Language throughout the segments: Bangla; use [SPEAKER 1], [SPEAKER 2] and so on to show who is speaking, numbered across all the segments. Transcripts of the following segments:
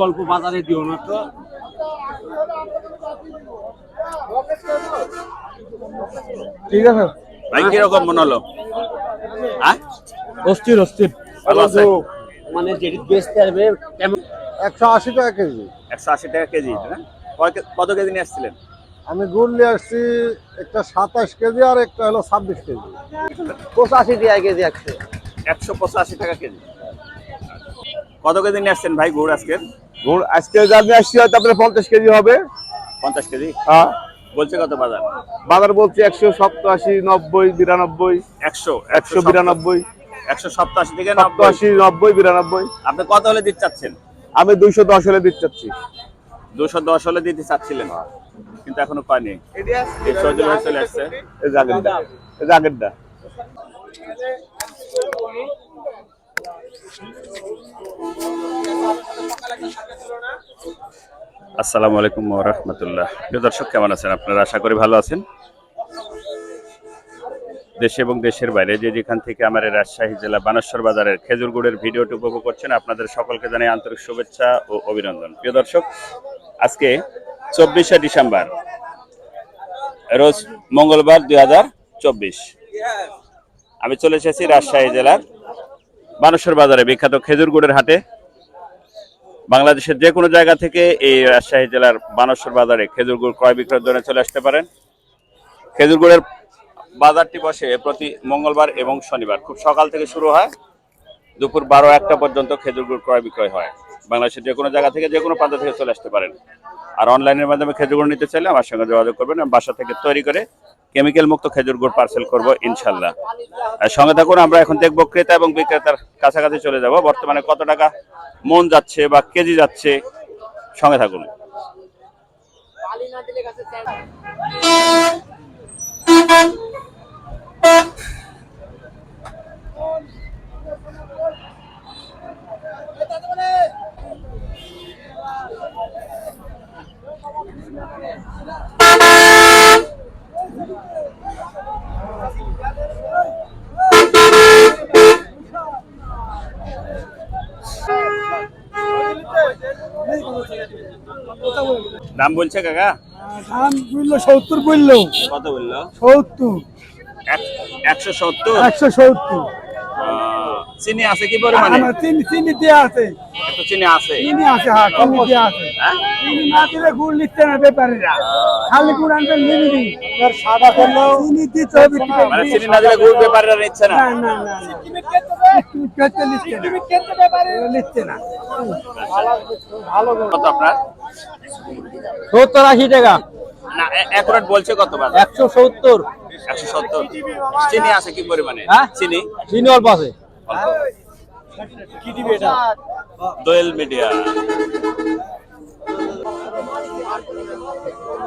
[SPEAKER 1] গল্প বাজারে দিও না তো।
[SPEAKER 2] ঠিক আছে।
[SPEAKER 3] ভাই কীরকম মনে হলো? হ্যাঁ
[SPEAKER 2] অস্থির অস্থির।
[SPEAKER 1] মানে যেটি বেচতে পারবে কেমন?
[SPEAKER 2] একশো আশি টাকা কেজি।
[SPEAKER 3] একশো আশি টাকা কেজি কত কেজি নিয়ে আসছিলেন?
[SPEAKER 2] আমি গুড় নিয়ে আসছি একটা সাতাশ কেজি আর একটা হলো ছাব্বিশ কেজি।
[SPEAKER 1] পঁচাশি দিয়ে কেজি একশো
[SPEAKER 3] একশো পঁচাশি টাকা কেজি। কত কেজি নিয়ে আসছেন ভাই গুড় আজকের
[SPEAKER 2] গুড় আজকে যা নিয়ে আসছি হয়তো আপনার পঞ্চাশ কেজি হবে।
[SPEAKER 3] পঞ্চাশ কেজি?
[SPEAKER 2] হ্যাঁ।
[SPEAKER 3] বলছে কত বাজার?
[SPEAKER 2] বাজার বলছি একশো সপ্তাশি নব্বই বিরানব্বই।
[SPEAKER 3] একশো
[SPEAKER 2] একশো বিরানব্বই।
[SPEAKER 3] একশো সপ্তাশি থেকে
[SPEAKER 2] সপ্তাশি নব্বই বিরানব্বই।
[SPEAKER 3] আপনি কত হলে দিতে চাচ্ছেন?
[SPEAKER 2] আমি দুইশো দশ হলে দিতে চাচ্ছি।
[SPEAKER 3] দুশো দশ হলে দিতে চাচ্ছিলেন। কিন্তু এখনও পায়নি এই সজল হয়ে চলে আসছে।
[SPEAKER 2] এই যে আগেরটা।
[SPEAKER 3] আসসালামু আলাইকুম রহমতুল্লাহ। প্রিয় দর্শক, কেমন আছেন আপনারা? আশা করি ভালো আছেন। দেশে এবং দেশের বাইরে যে যেখান থেকে আমার রাজশাহী জেলা বানেশ্বর বাজারের খেজুর গুড়ের ভিডিওটি উপভোগ করছেন, আপনাদের সকলকে জানাই আন্তরিক শুভেচ্ছা ও অভিনন্দন। প্রিয় দর্শক, আজকে চব্বিশে ডিসেম্বর, রোজ মঙ্গলবার দুই হাজার চব্বিশ। আমি চলে এসেছি রাজশাহী জেলার বানেশ্বর বাজারে বিখ্যাত খেজুর গুড়ের হাটে, বাংলাদেশের যে কোনো জায়গা থেকে এই রাজশাহী জেলার বানসর বাজারে খেজুর গুড় ক্রয় বিক্রয়ের জন্য চলে আসতে পারেন। খেজুর গুড়ের বাজারটি বসে প্রতি মঙ্গলবার এবং শনিবার। খুব সকাল থেকে শুরু হয়, দুপুর বারো একটা পর্যন্ত খেজুর গুড় ক্রয় বিক্রয় হয়। বাংলাদেশের যে কোনো জায়গা থেকে যে কোনো প্রান্ত থেকে চলে আসতে পারেন। আর অনলাইনের মাধ্যমে খেজুর গুড় নিতে চাইলে আমার সঙ্গে যোগাযোগ করবেন বাসা থেকে তৈরি করে কেমিক্যাল মুক্ত খেজুর গুড় পার্সেল করব ইনশাল্লাহ সঙ্গে থাকুন, আমরা এখন দেখব ক্রেতা এবং বিক্রেতার কাছাকাছি চলে যাব। বর্তমানে কত টাকা মন যাচ্ছে বা কেজি যাচ্ছে? সঙ্গে থাকুন। দাম বলছে কাকা?
[SPEAKER 2] দাম বলল সত্তর বলল।
[SPEAKER 3] কত বলল?
[SPEAKER 2] সত্তর।
[SPEAKER 3] একশো সত্তর?
[SPEAKER 2] একশো সত্তর।
[SPEAKER 3] চিনি আছে কি পরিমাণে?
[SPEAKER 2] আমার চিনি চিনি আছে।
[SPEAKER 3] একটু চিনি আছে।
[SPEAKER 2] চিনি আছে হ্যাঁ চিনি আছে।
[SPEAKER 3] হ্যাঁ?
[SPEAKER 2] চিনি না দিলে গুড় নিচ্ছে না ব্যাপারীরা খালি গুড় আনবে নিবি। এর সাদা করল চিনি দিতে হবে
[SPEAKER 3] মানে চিনি না দিলে গুড় ব্যাপারীরা নিচ্ছে না?
[SPEAKER 2] না না না কেটে নিচ্ছে না। নিচ্ছে না। ভালো
[SPEAKER 3] কত আপনার?
[SPEAKER 2] সত্তর আশি টাকা।
[SPEAKER 3] না একুরেট বলছে কত বাজার
[SPEAKER 2] একশো সত্তর।
[SPEAKER 3] একশো সত্তর। চিনি আছে কি পরিমাণে?
[SPEAKER 2] হ্যাঁ?
[SPEAKER 3] চিনি?
[SPEAKER 2] চিনি অল্প আছে।
[SPEAKER 3] দোয়েল মিডিয়া।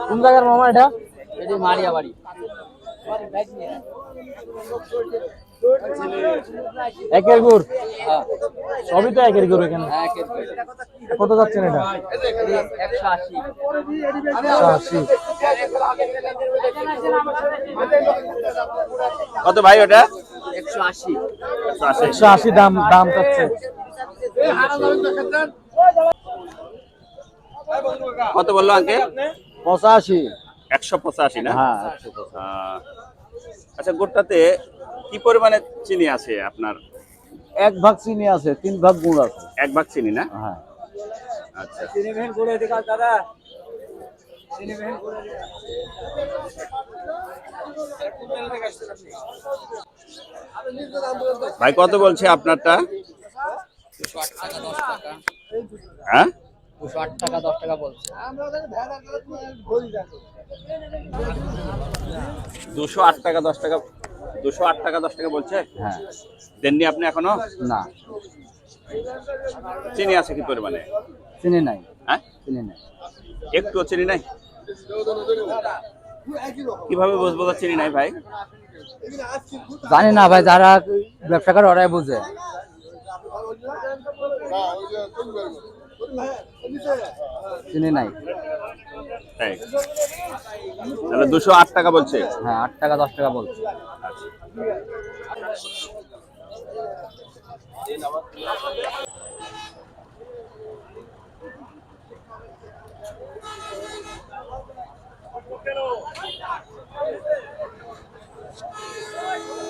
[SPEAKER 2] কোন জায়গার মামা এটা?
[SPEAKER 1] এটি মারিয়া বাড়ি।
[SPEAKER 2] একের গুড় সবই তো একের গুড় এখানে।
[SPEAKER 1] হ্যাঁ
[SPEAKER 2] কত যাচ্ছেন এটা?
[SPEAKER 1] একশো আশি।
[SPEAKER 3] কত ভাই ওটা?
[SPEAKER 1] একশো আশি।
[SPEAKER 2] দাম দাম যাচ্ছে
[SPEAKER 3] কত বলল আঙ্কে
[SPEAKER 2] পঁচাশি।
[SPEAKER 3] একশো পঁচাশি না?
[SPEAKER 2] হ্যাঁ
[SPEAKER 3] আচ্ছা। গোটাতে কি পরিমাণে চিনি আছে আপনার?
[SPEAKER 2] এক ভাগ চিনি আছে তিন ভাগ গুড় আছে।
[SPEAKER 3] এক ভাগ চিনি না?
[SPEAKER 2] হ্যাঁ।
[SPEAKER 3] আচ্ছা। ভাই কত বলছে আপনারটা? হ্যাঁ?
[SPEAKER 1] টাকা দশ টাকা বলছে
[SPEAKER 3] দুশো আট টাকা দশ টাকা দুশো আট টাকা দশ টাকা বলছে?
[SPEAKER 2] হ্যাঁ।
[SPEAKER 3] দেননি আপনি এখনও?
[SPEAKER 2] না।
[SPEAKER 3] চিনি আছে কি পরিমাণে?
[SPEAKER 2] চিনি নাই।
[SPEAKER 3] হ্যাঁ?
[SPEAKER 2] চিনি নাই।
[SPEAKER 3] একটু চিনি নাই? কীভাবে বুঝব তো চিনি নাই ভাই?
[SPEAKER 2] জানি না ভাই যারা ব্যবসা করে ওরাই বুঝে। চিনি নাই।
[SPEAKER 3] তাহলে দুশো আট টাকা বলছে।
[SPEAKER 2] হ্যাঁ আট টাকা দশ টাকা বলছে।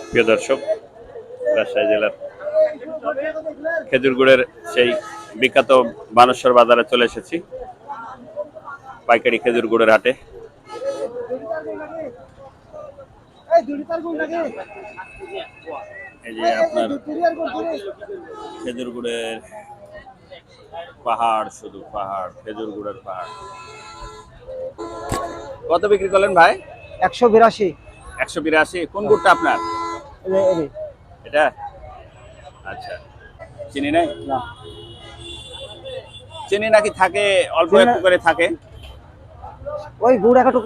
[SPEAKER 3] প্রিয় দর্শক রাজশাহী জেলার খেজুরগুড়ের সেই বিখ্যাত বানেশ্বর বাজারে চলে এসেছি পাইকারি খেজুরগুড়ের হাটে। এই যে আপনার খেজুরগুড়ের পাহাড় শুধু পাহাড় খেজুরগুড়ের পাহাড়। কত বিক্রি করলেন ভাই?
[SPEAKER 2] একশো বিরাশি।
[SPEAKER 3] একশো বিরাশি। কোন গুড়টা আপনার? এটা? আচ্ছা। চিনি নাই?
[SPEAKER 2] না।
[SPEAKER 3] চিনি নাকি থাকে অল্প একটু করে থাকে?
[SPEAKER 2] ওই গুড় একটু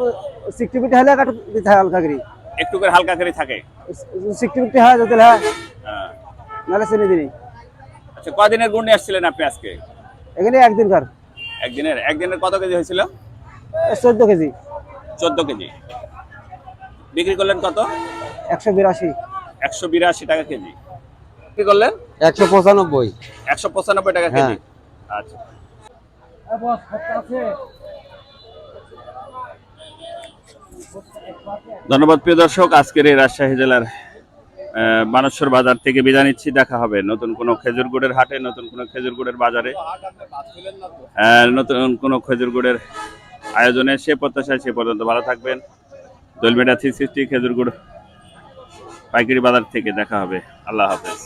[SPEAKER 2] সিক্সটি ফিফটি হলে একটু হয় হালকা করে।
[SPEAKER 3] একটু করে হালকা করে থাকে?
[SPEAKER 2] সিক্সটি ফিফটি হয় যদি হয়। নাহলে চিনি দিনই
[SPEAKER 3] আচ্ছা কদিনের গুড় নিয়ে আসছিলেন আপনি আজকে?
[SPEAKER 2] এখানে একদিন কার
[SPEAKER 3] একদিনের? একদিনের কত কেজি হয়েছিল?
[SPEAKER 2] চোদ্দ কেজি।
[SPEAKER 3] চোদ্দ কেজি। বিক্রি করলেন কত?
[SPEAKER 2] একশো বিরাশি।
[SPEAKER 3] একশো বিরাশি টাকা কেজি। বিক্রি করলেন?
[SPEAKER 2] একশো পঁচানব্বই।
[SPEAKER 3] একশো পঁচানব্বই টাকা কেজি। আচ্ছা। ধন্যবাদ প্রিয় দর্শক আজকের এই রাজশাহী জেলার বানেশ্বর বাজার থেকে বিদায় নিচ্ছি। দেখা হবে নতুন কোনো খেজুর গুড়ের হাটে নতুন কোনো খেজুর গুড়ের বাজারে। নতুন কোনো খেজুর গুড়ের আয়োজনে সে প্রত্যাশায় সে পর্যন্ত ভালো থাকবেন। দলবেটা থ্রি সিক্সটি খেজুরগুড় পাইকারি বাজার থেকে দেখা হবে। আল্লাহ হাফেজ।